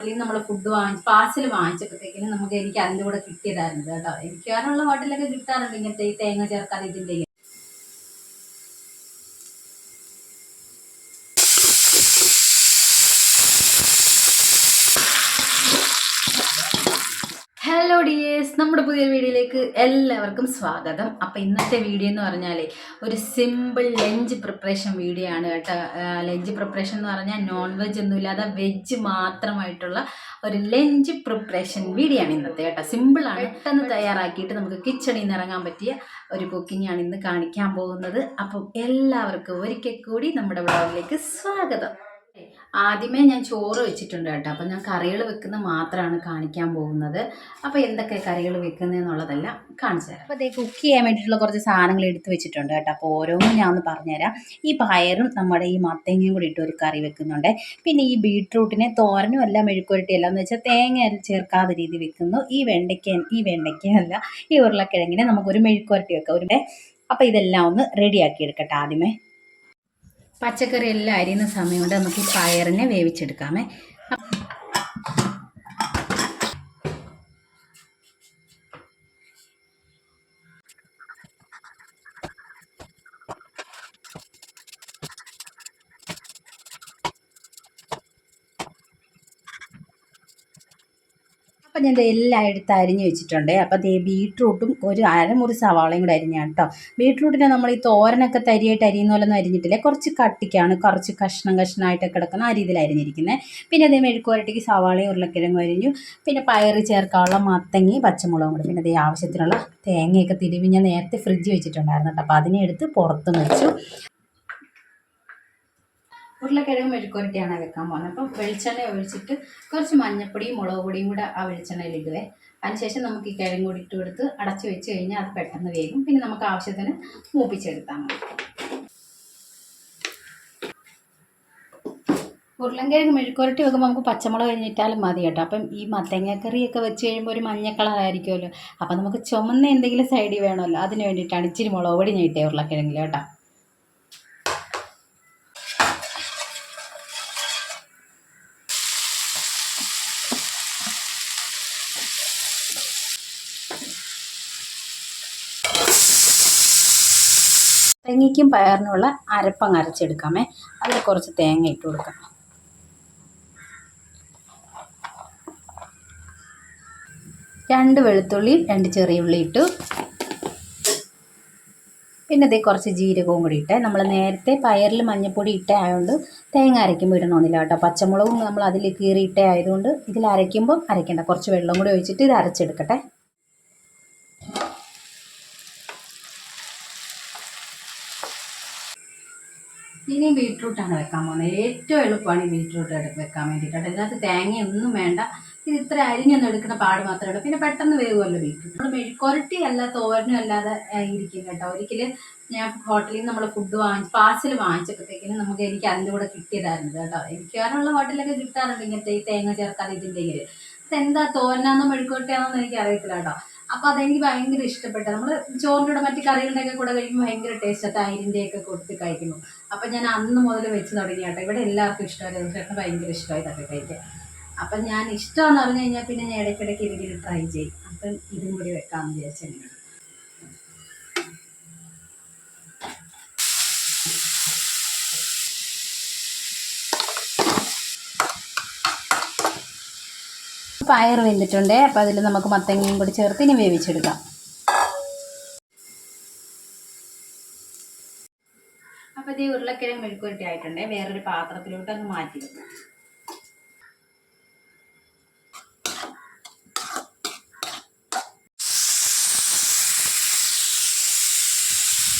നമ്മൾ ഫുഡ് വാങ്ങിച്ച് പാർസൽ വാങ്ങിച്ചപ്പോഴത്തേക്കിനും നമുക്ക് എനിക്ക് അതിന്റെ കൂടെ കിട്ടിയതായിരുന്നു കേട്ടോ. എനിക്കാനുള്ള ഹോട്ടലൊക്കെ കിട്ടാറുണ്ട്. ഇങ്ങനത്തെ ഈ തേങ്ങ ചേർക്കാതെ ഇതിന്റെ ഡിയേഴ്സ് നമ്മുടെ പുതിയ വീഡിയോയിലേക്ക് എല്ലാവർക്കും സ്വാഗതം. അപ്പോൾ ഇന്നത്തെ വീഡിയോ എന്ന് പറഞ്ഞാൽ ഒരു സിമ്പിൾ ലഞ്ച് പ്രിപ്പറേഷൻ വീഡിയോ ആണ് കേട്ടോ. ലഞ്ച് പ്രിപ്പറേഷൻ എന്ന് പറഞ്ഞാൽ നോൺ വെജ് ഒന്നുമില്ലാതെ വെജ് മാത്രമായിട്ടുള്ള ഒരു ലഞ്ച് പ്രിപ്പറേഷൻ വീഡിയോ ആണ് ഇന്നത്തെ കേട്ടോ. സിമ്പിൾ ആണ്. പെട്ടെന്ന് തയ്യാറാക്കിയിട്ട് നമുക്ക് കിച്ചണിൽ നിന്ന് ഇറങ്ങാൻ പറ്റിയ ഒരു കുക്കിംഗ് ആണ് ഇന്ന് കാണിക്കാൻ പോകുന്നത്. അപ്പം എല്ലാവർക്കും ഒരിക്കൽ കൂടി നമ്മുടെ വ്ളോഗിലേക്ക് സ്വാഗതം. ആദ്യമേ ഞാൻ ചോറ് വെച്ചിട്ടുണ്ട് കേട്ടോ. അപ്പം ഞാൻ കറികൾ വെക്കുന്നത് മാത്രമാണ് കാണിക്കാൻ പോകുന്നത്. അപ്പോൾ എന്തൊക്കെ കറികൾ വെക്കുന്നതെന്നുള്ളതെല്ലാം കാണിച്ചു തരാം. അപ്പോൾ അതേ കുക്ക് ചെയ്യാൻ വേണ്ടിയിട്ടുള്ള കുറച്ച് സാധനങ്ങൾ എടുത്ത് വെച്ചിട്ടുണ്ട് കേട്ടോ. അപ്പോൾ ഓരോന്നും ഞാൻ ഒന്ന് പറഞ്ഞുതരാം ഈ പയറും നമ്മുടെ ഈ മത്തങ്ങയും കൂടി ഇട്ട് ഒരു കറി വെക്കുന്നുണ്ട്. പിന്നെ ഈ ബീട്രൂട്ടിനെ തോരനും അല്ല മെഴുക്കുരട്ടി അല്ല എന്ന് വെച്ചാൽ തേങ്ങ ചേർക്കാതെ രീതി വെക്കുന്നു. ഈ വെണ്ടയ്ക്ക ഈ വെണ്ടയ്ക്ക അല്ല ഈ ഉരുളക്കിഴങ്ങിനെ നമുക്കൊരു മെഴുക്കുരട്ടി വെക്കാം. ഒരു അപ്പോൾ ഇതെല്ലാം ഒന്ന് റെഡിയാക്കി എടുക്കട്ടെ ആദ്യമേ. പച്ചക്കറി എല്ലാം അരിയുന്ന സമയം കൊണ്ട് നമുക്ക് ഈ പയറിനെ വേവിച്ചെടുക്കാമേ. അപ്പം ഞാൻ എല്ലാം എടുത്ത് അരിഞ്ഞ് വെച്ചിട്ടുണ്ട്. അപ്പം ദേ ബീട്രൂട്ടും ഒരു അരമുറി സവാളയും കൂടെ അരിഞ്ഞാണ് കേട്ടോ ബീട്രൂട്ടിനെ നമ്മൾ ഈ തോരനൊക്കെ തരിയായിട്ട് അരിയുന്ന പോലെ ഒന്നും അരിഞ്ഞിട്ടില്ല. കുറച്ച് കട്ടിക്കാണ്. കുറച്ച് കഷ്ണം കഷ്ണമായിട്ടൊക്കെ കിടക്കുന്ന ആ രീതിയിൽ അരിഞ്ഞിരിക്കുന്നത് പിന്നെ അതേ മെഴുക്കുവരട്ടിക്ക് സവാളയും ഉരുളക്കിഴങ്ങും അരിഞ്ഞു. പിന്നെ പയറ് ചേർക്കാനുള്ള മത്തങ്ങി പച്ചമുളകും കൂടെ. പിന്നെ അതേ ആവശ്യത്തിനുള്ള തേങ്ങയൊക്കെ തിരുവി ഞാൻ നേരത്തെ ഫ്രിഡ്ജ് വെച്ചിട്ടുണ്ടായിരുന്നു കേട്ടോ. അപ്പോൾ അതിനെ എടുത്ത് പുറത്ത് വെച്ചു. ഉരുളക്കിഴങ്ങ് മെഴുക്കുരട്ടിയാണ് വെക്കാൻ പോകുന്നത്. അപ്പം വെളിച്ചെണ്ണ ഒഴിച്ചിട്ട് കുറച്ച് മഞ്ഞപ്പൊടിയും മുളക് പൊടിയും കൂടെ ആ വെളിച്ചെണ്ണയിൽ ഇടുവേ. അതിനുശേഷം നമുക്ക് ഈ കിഴങ്ങ് കൂടി ഇട്ട് കൊടുത്ത് അടച്ചു വെച്ച് കഴിഞ്ഞാൽ അത് പെട്ടെന്ന് വേകും പിന്നെ നമുക്ക് ആവശ്യത്തിന് മൂപ്പിച്ചെടുത്താൽ മതി. ഉരുളൻകിഴങ്ങ് മെഴുക്കുരട്ടി വെക്കുമ്പോൾ നമുക്ക് പച്ചമുളക് കഴിഞ്ഞിട്ടാലും മതി കേട്ടോ. അപ്പം ഈ മത്തങ്ങക്കറിയൊക്കെ വെച്ച് കഴിയുമ്പോൾ ഒരു മഞ്ഞ കളറായിരിക്കുമല്ലോ അപ്പം നമുക്ക് ചുമന്ന എന്തെങ്കിലും സൈഡിൽ വേണമല്ലോ. അതിന് വേണ്ടിയിട്ടാണ് ഇച്ചിരി മുളക് പൊടി ഇട്ടേ ഉരുളക്കിഴങ്ങിൽ കേട്ടോ. തേങ്ങയ്ക്കും പയറിനുള്ള അരപ്പങ്ങ് അരച്ചെടുക്കാമേ. അതിൽ കുറച്ച് തേങ്ങ ഇട്ട് കൊടുക്കാം. രണ്ട് വെളുത്തുള്ളി രണ്ട് ചെറിയ ഉള്ളി ഇട്ടു. പിന്നെ ഇതേ കുറച്ച് ജീരകവും കൂടി ഇട്ടേ. നമ്മൾ നേരത്തെ പയറിൽ മഞ്ഞൾപ്പൊടി ഇട്ടേ ആയതുകൊണ്ട് തേങ്ങ അരയ്ക്കുമ്പോൾ ഇടണമെന്നില്ല കേട്ടോ. പച്ചമുളകും നമ്മൾ അതിൽ കീറി ഇട്ട ആയതുകൊണ്ട് ഇതിൽ അരയ്ക്കുമ്പോൾ അരയ്ക്കേണ്ട. കുറച്ച് വെള്ളം കൂടി ഒഴിച്ചിട്ട് ഇത് അരച്ചെടുക്കട്ടെ. ഇനി ബീട്രൂട്ടാണ് വെക്കാൻ പോകുന്നത്. ഏറ്റവും എളുപ്പമാണ് ഈ ബീട്രൂട്ട് എടുത്ത് വെക്കാൻ വേണ്ടിയിട്ട് ഇതിനകത്ത് തേങ്ങയൊന്നും വേണ്ട. ഇത് ഇത്ര അരിഞ്ഞൊന്നും എടുക്കുന്ന പാട് മാത്രമേ ഉള്ളൂ. പിന്നെ പെട്ടെന്ന് വേവുമല്ലോ ബീട്രൂട്ട്. നമ്മൾ മെഴുക്കുരട്ടി അല്ല തോരനും അല്ലാതെ ഇരിക്കും കേട്ടോ. ഒരിക്കലും ഞാൻ ഹോട്ടലിൽ നിന്ന് നമ്മൾ ഫുഡ് വാങ്ങിച്ച് പാർസൽ വാങ്ങിച്ചപ്പോഴത്തേക്കിനും നമുക്ക് എനിക്ക് അതിന്റെ കൂടെ കിട്ടിയതായിരുന്നു കേട്ടോ. എനിക്ക് വേറെയുള്ള ഹോട്ടലൊക്കെ കിട്ടാറുണ്ട് ഇങ്ങനത്തെ ഈ തേങ്ങ ചേർക്കാതെ ഇതിന്റെ അതെന്താ തോരനാന്നോ മെഴുക്കുരട്ടിയാണോ എന്ന് എനിക്ക് അറിയത്തില്ല കേട്ടോ. അപ്പോൾ അതെനിക്ക് ഭയങ്കര ഇഷ്ടപ്പെട്ടു നമ്മൾ ചോറിന്റെ കൂടെ മറ്റു കറികളുടെയൊക്കെ കൂടെ കഴിക്കുമ്പോൾ ഭയങ്കര ടേസ്റ്റ് തൈരിന്റെ ഒക്കെ കൊടുത്ത് കഴിക്കുമ്പോൾ അപ്പൊ ഞാൻ അന്ന് മുതൽ വെച്ച് തുടങ്ങി കേട്ടോ. ഇവിടെ എല്ലാവർക്കും ഇഷ്ടമായി ചേട്ടന് ഭയങ്കര ഇഷ്ടമായി ഇതൊക്കെ കഴിക്കാൻ. അപ്പം ഞാൻ ഇഷ്ടമെന്ന് പറഞ്ഞു കഴിഞ്ഞാൽ പിന്നെ ഞാൻ ഇടയ്ക്കിടയ്ക്ക് ഇതിൽ ട്രൈ ചെയ്യും. അപ്പം ഇതും കൂടി വെക്കാമെന്ന് വിചാരിച്ചു പയർ വെന്തിട്ടുണ്ട്. അപ്പോൾ അതിൽ നമുക്ക് മത്തങ്ങയും കൂടി ചേർത്ത് ഇനി വേവിച്ചെടുക്കാം. അപ്പോൾ ഇത് ഉരുളക്കിഴങ്ങ് മെഴുക്കുരുട്ടി ആയിട്ടുണ്ട്. വേറൊരു പാത്രത്തിലോട്ട് അങ്ങ് മാറ്റി വെക്കാം.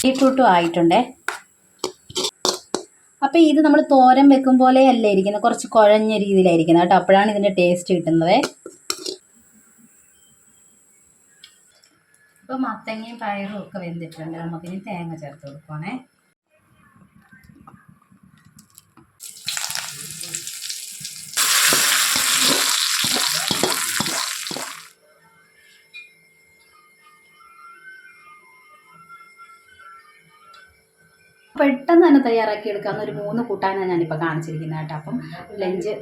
ബീട്രൂട്ടും ആയിട്ടുണ്ടേ. അപ്പോൾ ഇത് നമ്മൾ തോരൻ വെക്കും പോലെ അല്ല ഇരിക്കുന്നത് കുറച്ച് കുഴഞ്ഞ രീതിയിലായിരിക്കുന്നത് കേട്ടോ അപ്പോഴാണ് ഇതിന്റെ ടേസ്റ്റ് കിട്ടുന്നത്. ഇപ്പോൾ മത്തങ്ങയും പയറും ഒക്കെ വെന്തിട്ടുണ്ട്. നമുക്കിനി തേങ്ങ ചേർത്ത് കൊടുക്കുവാണേ. പെട്ടെന്ന് തന്നെ തയ്യാറാക്കി എടുക്കാവുന്ന ഒരു മൂന്ന് കൂട്ടാനാണ് ഞാനിപ്പോൾ കാണിച്ചിരിക്കുന്നത് കേട്ടോ. അപ്പം ലഞ്ച്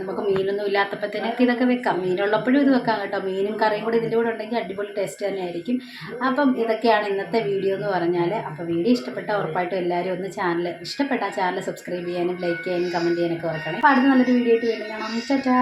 നമുക്ക് മീനൊന്നും ഇല്ലാത്തപ്പോഴത്തേനൊക്കെ ഇതൊക്കെ വെക്കാം. മീനുള്ളപ്പോഴും ഇത് വെക്കാം കേട്ടോ. മീനും കറിയും കൂടി ഇതിന്റെ കൂടെ ഉണ്ടെങ്കിൽ അടിപൊളി ടേസ്റ്റ് തന്നെയായിരിക്കും അപ്പം ഇതൊക്കെയാണ് ഇന്നത്തെ വീഡിയോ എന്ന് പറഞ്ഞാൽ അപ്പോൾ വീഡിയോ ഇഷ്ടപ്പെട്ട ഉറപ്പായിട്ടും എല്ലാവരും ഒന്ന് ചാനൽ ഇഷ്ടപ്പെട്ട ചാനൽ സബ്സ്ക്രൈബ് ചെയ്യാനും ലൈക്ക് ചെയ്യാനും കമന്റ് ചെയ്യാനൊക്കെ ഓർക്കണം അപ്പോൾ അടുത്ത നല്ലൊരു വീഡിയോ ആയിട്ട് വീണ്ടും കാണാം. ചേട്ടാ